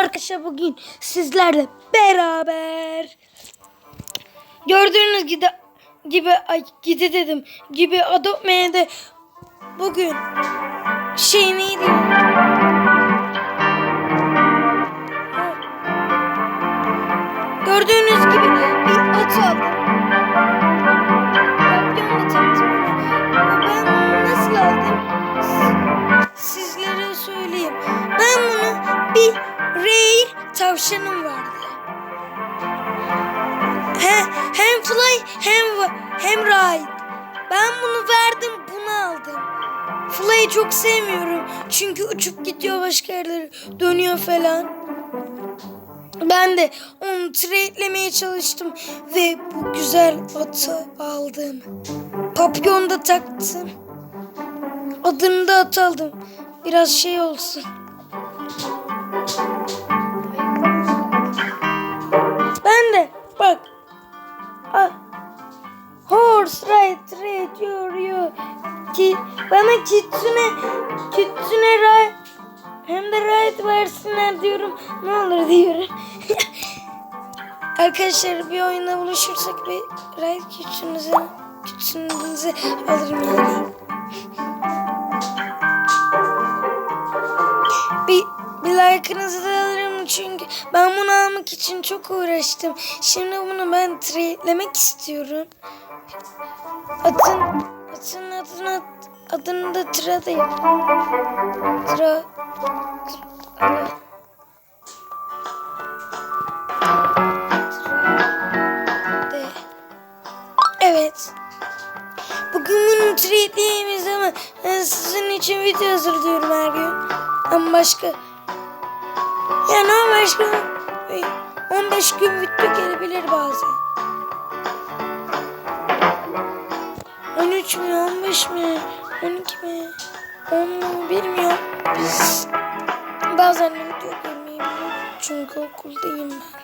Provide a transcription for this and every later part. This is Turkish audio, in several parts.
Arkadaşlar bugün sizlerle beraber gördüğünüz gibi gibi ay gidi dedim gibi Adobe de bugün şey neydi? Gördüğünüz gibi bir at aldım. Fly'ı çok sevmiyorum. Çünkü uçup gidiyor başka yerlere dönüyor falan. Ben de onu trade'lemeye çalıştım ve bu güzel atı aldım. Papyon da taktım. Adını da at aldım. Biraz şey olsun. Arkadaşlar bir oyunda buluşursak bir ride kitsunenizi kitsunenizi alırım yani. Bir, bir like'ınızı da alırım çünkü ben bunu almak için çok uğraştım. Şimdi bunu ben trade'lemek istiyorum. Atın, atın adını, adını da Tra da yap. Tra, tra, tra, için video hazırlıyorum her gün. Ama başka yani ama başka 15 gün video gelebilir bazen. 13 mi 15 mi 12 mi 10 mu bilmiyorum. Bazen video gelmeyebilir çünkü okuldayım ben.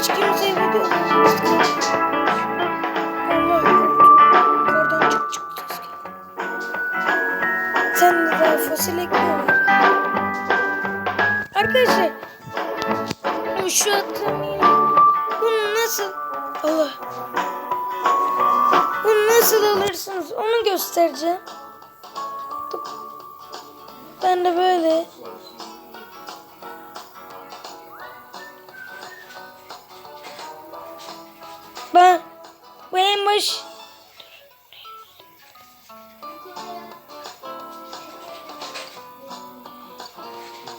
Hiç kimse videomu dislike etmeyin. Allah. Yukarıdan çık çık ses. Sen de daha fosil ekliyorlar. Arkadaşlar şu attığım bunu nasıl Allah bunu nasıl alırsınız onu göstereceğim. Ben de böyle Ben bu en baş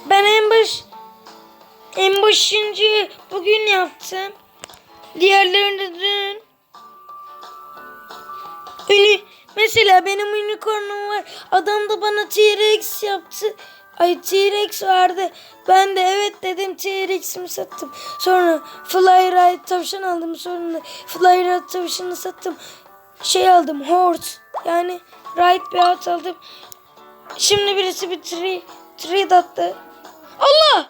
Ben en baş en başıncı bugün yaptım. Diğerlerini dün. Ünü, mesela benim unicornum var. Adam da bana T-Rex yaptı. Ay T-Rex vardı. Ben de evet dedim T-Rex'imi sattım. Sonra Flyride tavşan aldım. Sonra Flyride tavşanı sattım. Şey aldım horse. Yani ride bir at aldım. Şimdi birisi bir tree, tree attı. Allah!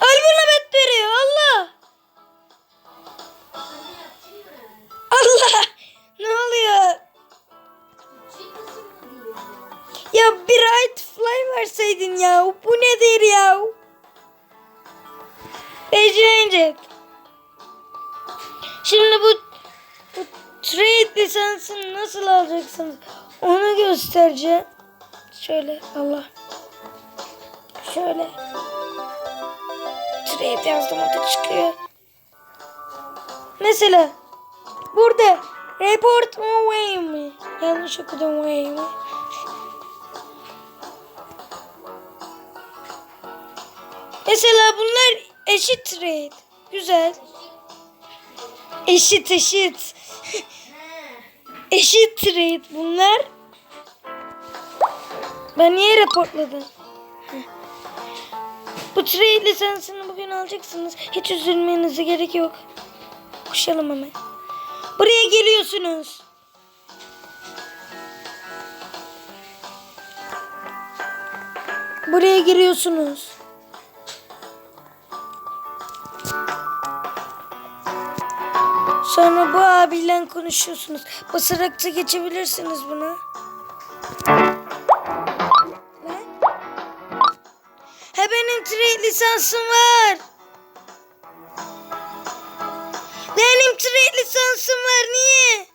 Albuna bet veriyor trade lisansını nasıl alacaksınız? Onu göstereceğim. Şöyle Allah. Şöyle. Trade yazdım o da çıkıyor. Mesela burada report mu way mi? Yanlış okudum way mi? Mesela bunlar eşit trade. Güzel. Eşit eşit. Eşit trade bunlar. Ben niye reportladım? Heh. Bu trade lisansını bugün alacaksınız. Hiç üzülmenize gerek yok. Koşalım hemen. Buraya geliyorsunuz. Buraya giriyorsunuz. Sonra bu abiyle konuşuyorsunuz. Basarak da geçebilirsiniz bunu. Ne? He benim trade lisansım var. Benim trade lisansım var. Niye?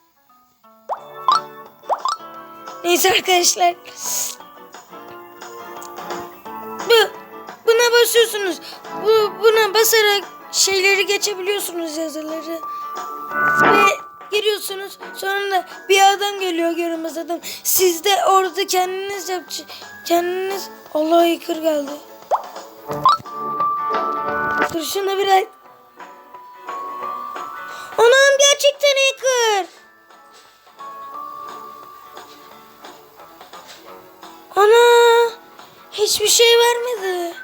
Neyse arkadaşlar. Bu buna basıyorsunuz. Bu buna basarak şeyleri geçebiliyorsunuz yazıları. Ve giriyorsunuz. Sonra da bir adam geliyor görünmez adam. Siz de orada kendiniz yap kendiniz Allah yıkır geldi. Dur şuna bir ay. Anam gerçekten hacker. Ana hiçbir şey vermedi.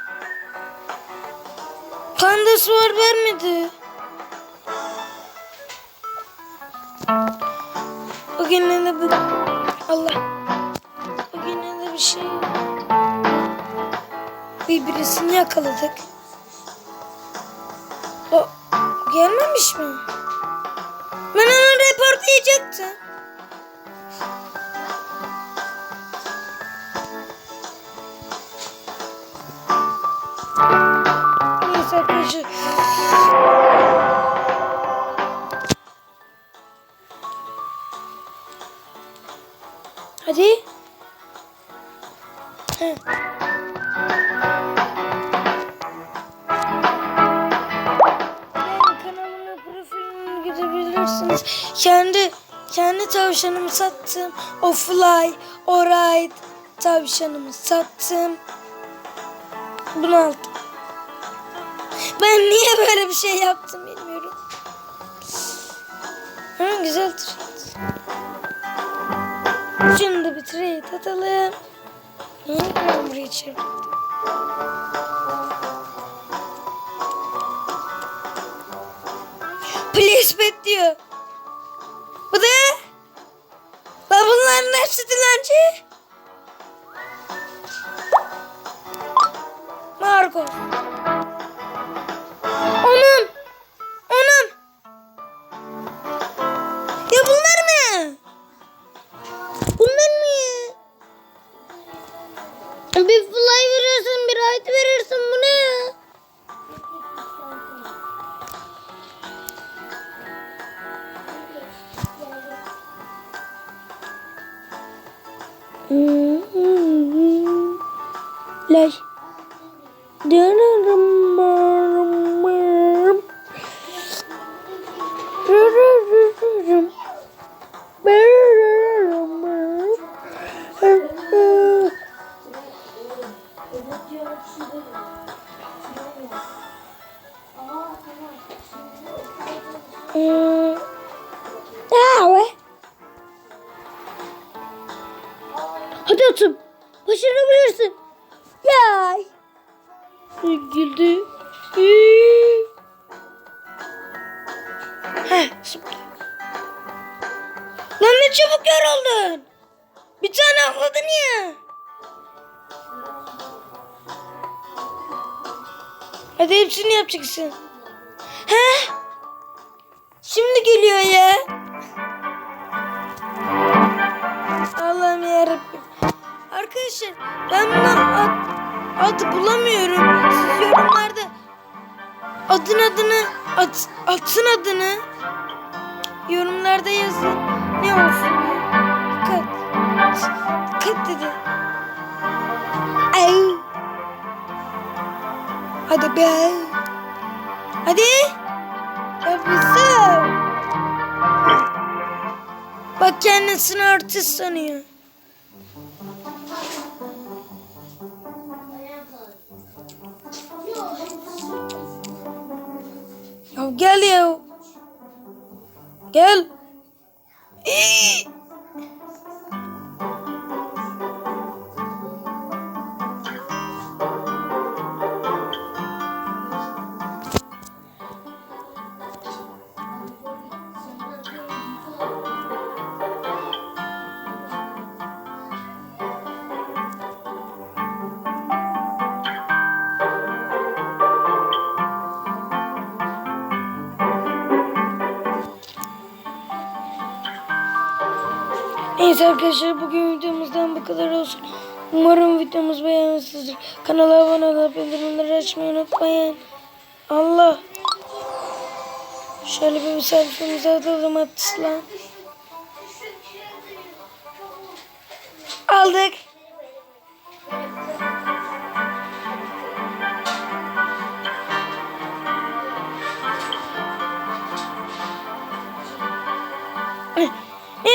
Pandas var vermedi. Bugün ne de bu Allah. Bugün ne de bir şey. Bir birisini yakaladık. O gelmemiş mi? Ben onu reportlayacaktım. Neyse arkadaşlar. Gidebilirsiniz. Kendi kendi tavşanımı sattım. O fly, o ride tavşanımı sattım. Bunu aldım. Ben niye böyle bir şey yaptım bilmiyorum. Ha, güzel trade. Da bir trade atalım. Niye ben buraya çevirdim? Please bet diyor. Hepsi dilenci. Marco. Başarabilirsin. Yay. Güldü. Heh şimdi. Lan ne çabuk yoruldun. Bir tane atladın ya. Hadi hepsini yapacaksın. He? Şimdi geliyor ya. Allah'ım yarabbim. Arkadaşlar ben buna ad, ad bulamıyorum. Siz yorumlarda adın adını ad, atın adını yorumlarda yazın. Ne olsun ya? Dikkat. Dikkat dedi. Ay. Hadi be. Hadi. Yapışsın. Bak kendisini artist sanıyor. يلا. Neyse arkadaşlar bugün videomuzdan bu kadar olsun. Umarım videomuz beğenmişsinizdir. Kanala abone olup bildirimleri açmayı unutmayın. Allah. Şöyle bir selfie'mizi atalım atısla. Aldık.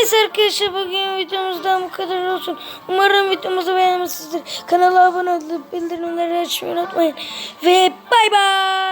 Neyse arkadaşlar bugün videomuzdan bu kadar olsun. Umarım videomuzu beğenmişsinizdir. Kanala abone olup bildirimleri açmayı unutmayın. Ve bay bay.